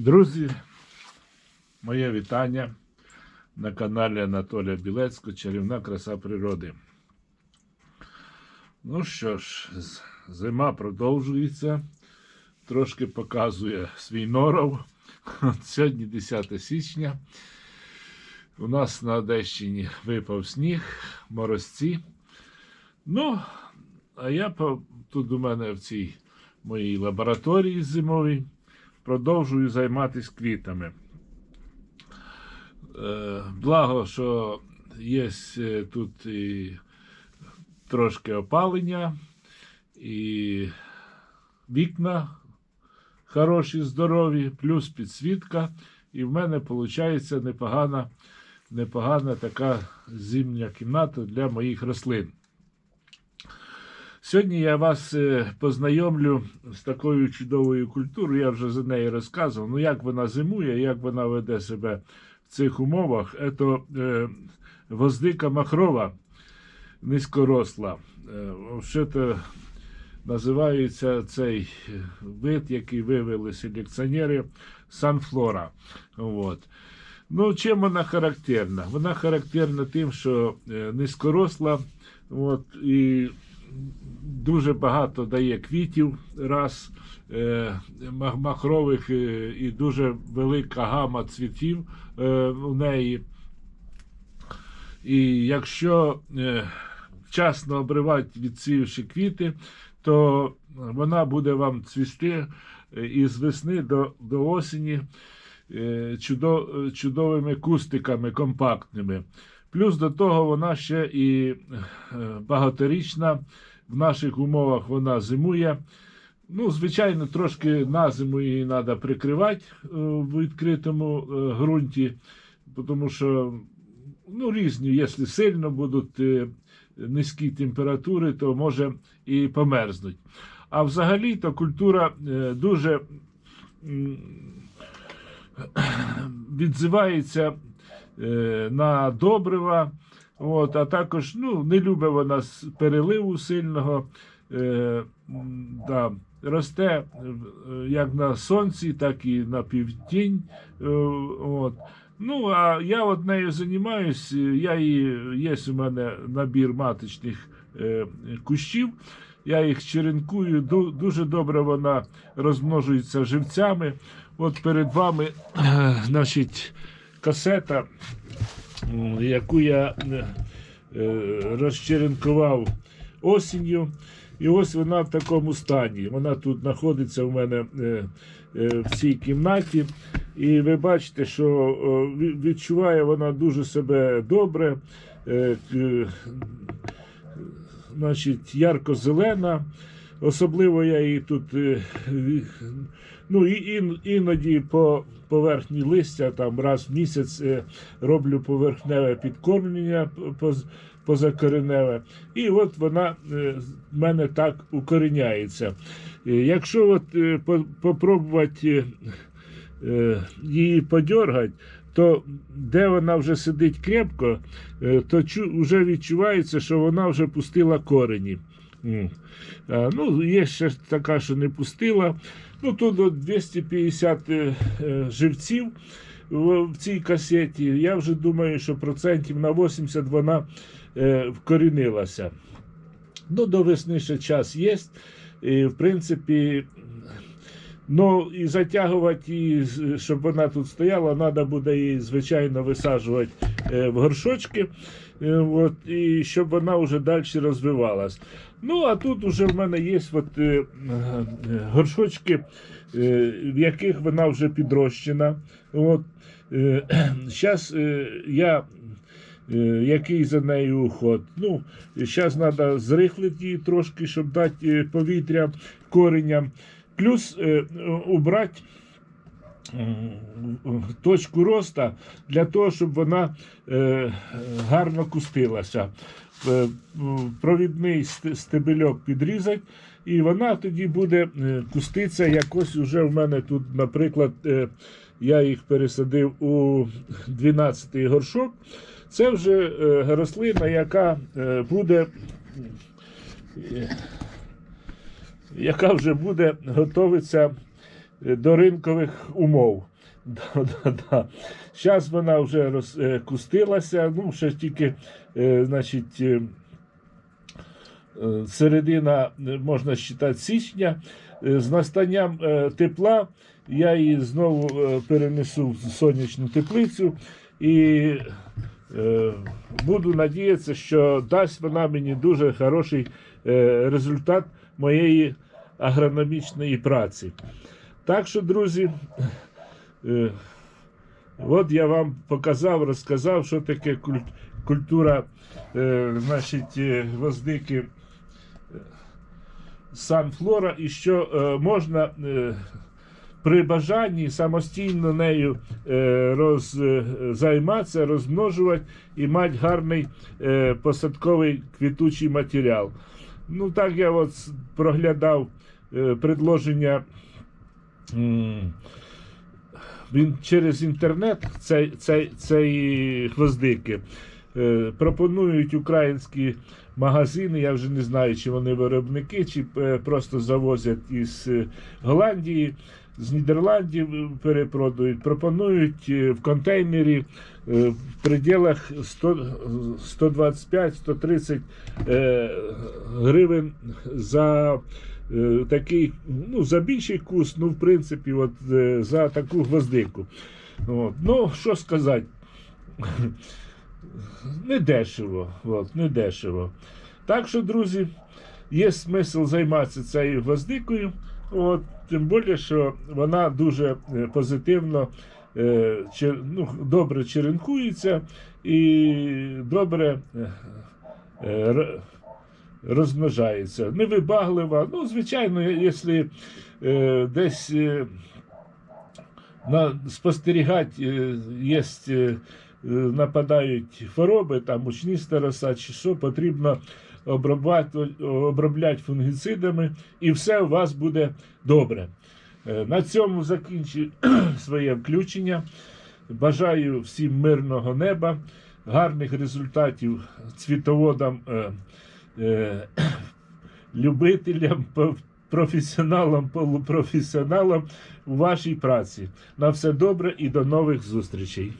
Друзі, моє вітання на каналі Анатолія Білецького Чарівна краса природи. Ну що ж, зима продовжується, трошки показує свій норов. Сьогодні 10 січня. У нас на Одещині випав сніг, морозці. Ну, а я тут у мене в цій моїй лабораторії зимовій продовжую займатися квітами. Е, Благо, що є е, тут і трошки опалення, і вікна хороші, здорові, плюс підсвітка. І в мене виходить непогана, непогана така зимня кімната для моїх рослин. Сьогодні я вас е, познайомлю з такою чудовою культурою. Я вже за неї розказував. Ну, як вона зимує, як вона веде себе в цих умовах. Це воздика махрова низькоросла. Е, Взагалі називається цей вид, який вивели селекціонери Санфлора. От. Ну, чим вона характерна? Вона характерна тим, що е, низькоросла, от, і дуже багато дає квітів, раз, е, махрових е, і дуже велика гама цвітів е, у неї. І якщо е, вчасно обривати відсіявши квіти, то вона буде вам цвісти е, із весни до, до осені е, чудо, е, чудовими кустиками компактними. Плюс до того вона ще і е, багаторічна. В наших умовах вона зимує. Ну, звичайно, трошки на зиму її треба прикривати е, в відкритому е, ґрунті, тому що ну, різні, якщо сильно будуть е, низькі температури, то може і померзнуть. А взагалі то культура е, дуже відзивається е, на добрива. От, а також ну, не любить вона переливу сильного. Е, да, росте е, як на сонці, так і на півтінь. Е, от. Ну, а я от нею займаюсь. Я її, є у мене набір маточних е, кущів. Я їх черенкую. Дуже добре вона розмножується живцями. От перед вами, е, значить, касета, яку я е, е, розчеренкував осінню. І ось вона в такому стані. Вона тут знаходиться у мене е, в цій кімнаті. І ви бачите, що відчуває вона дуже себе добре. Значить, ярко-зелена. Особливо я її тут е, ну, іноді по поверхні листя там раз в місяць е, роблю поверхневе підкормлення поз- позакореневе. І от вона е, в мене так укоріняється. Е, Якщо от попробувати її подергати, то де вона вже сидить крепко, то вже відчувається, що вона вже пустила корені. А, Ну, є ще така, що не пустила. Ну, тут 250 е, е, живців в, цій касеті. Я вже думаю, що процентів на 80 вона е, вкорінилася. Ну, до весни ще час є. І, в принципі, ну, і затягувати щоб вона тут стояла, треба буде її, звичайно, висаджувати е, в горшочки, е, от, і щоб вона вже далі розвивалась. Ну, а тут вже в мене є от, е, горшочки, в яких вона вже підрощена. От, Зараз я. Який за нею уход. Ну, зараз треба зрихлити її трошки, щоб дати повітря коренням. Плюс е, убрати точку роста для того, щоб вона е, гарно кустилася. Е, Провідний стебельок підрізати, і вона тоді буде е, куститися. Якось уже в мене тут, наприклад, е, я їх пересадив у 12-й горшок. Це вже е, рослина, яка е, буде. е, яка вже буде готовитися е, до ринкових умов. Зараз вона вже розкустилася, ну, ще тільки, е, значить, е, е, середина, е, можна вважати, січня. Е, З настанням е, тепла я її знову е, перенесу в сонячну теплицю і е, буду надіятися, що дасть вона мені дуже хороший е, результат моєї агрономічної праці. Так що, друзі, е, от я вам показав, розказав, що таке культура е, значить, е, гвоздики санфлора і що можна при бажанні самостійно нею роз, займатися, розмножувати і мати гарний посадковий квітучий матеріал. Ну так я от проглядав е, предложення. Він через інтернет цей, цей, цей гвоздики. Е, пропонують українські магазини. Я вже не знаю, чи вони виробники, чи е, просто завозять із е, Голландії, з Нідерландів е, перепродають. Пропонують в контейнері в пределах 125-130 е, гривень за такий, ну, за більший кус, ну, в принципі, от, за таку гвоздику. От. Ну, що сказати. Не дешево. От, не. Так що, друзі, є смисл займатися цією гвоздикою. От, тим більше, що вона дуже е, позитивно, е, чер- ну, добре черенкується і добре е, е, розмножається. Невибаглива. Ну, звичайно, якщо е, десь е, на, спостерігати е, є. Е, нападають хвороби, там мучніста роса чи що, потрібно обробляти, фунгіцидами, і все у вас буде добре. Е, На цьому закінчую своє включення. Бажаю всім мирного неба, гарних результатів цвітоводам, е, е, любителям, професіоналам, полупрофесіоналам у вашій праці. На все добре і до нових зустрічей.